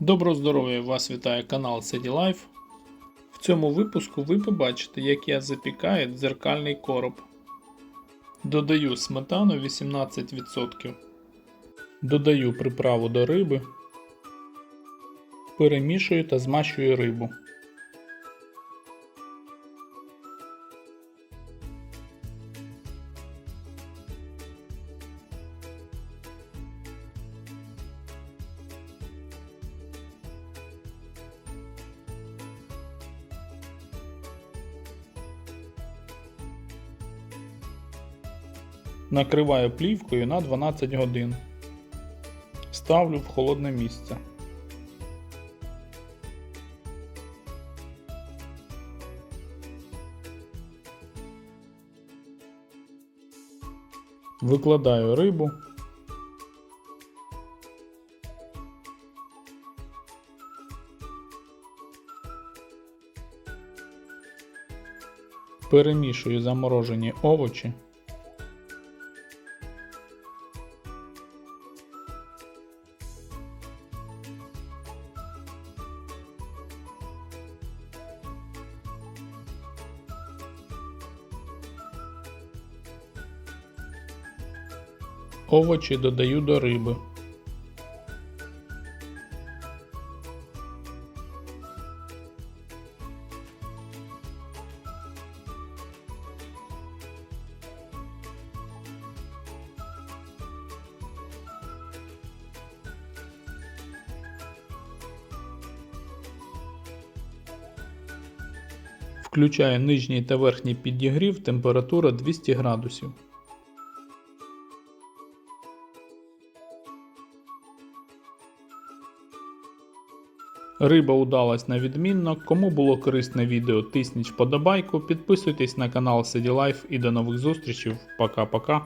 Доброго здоров'я! Вас вітає канал CD Life. В цьому випуску ви побачите, як я запікаю дзеркальний короб. Додаю сметану 18%. Додаю приправу до риби. Перемішую та змащую рибу. Накриваю плівкою на 12 годин. Ставлю в холодне місце. Викладаю рибу. Перемішую заморожені овочі. Овочі додаю до риби. Включаю нижній та верхній підігрів температура 200 градусів. Риба удалась на відмінно. Кому було корисне відео, тисніть вподобайку, підписуйтесь на канал CD Life і до нових зустрічей. Пока-пока.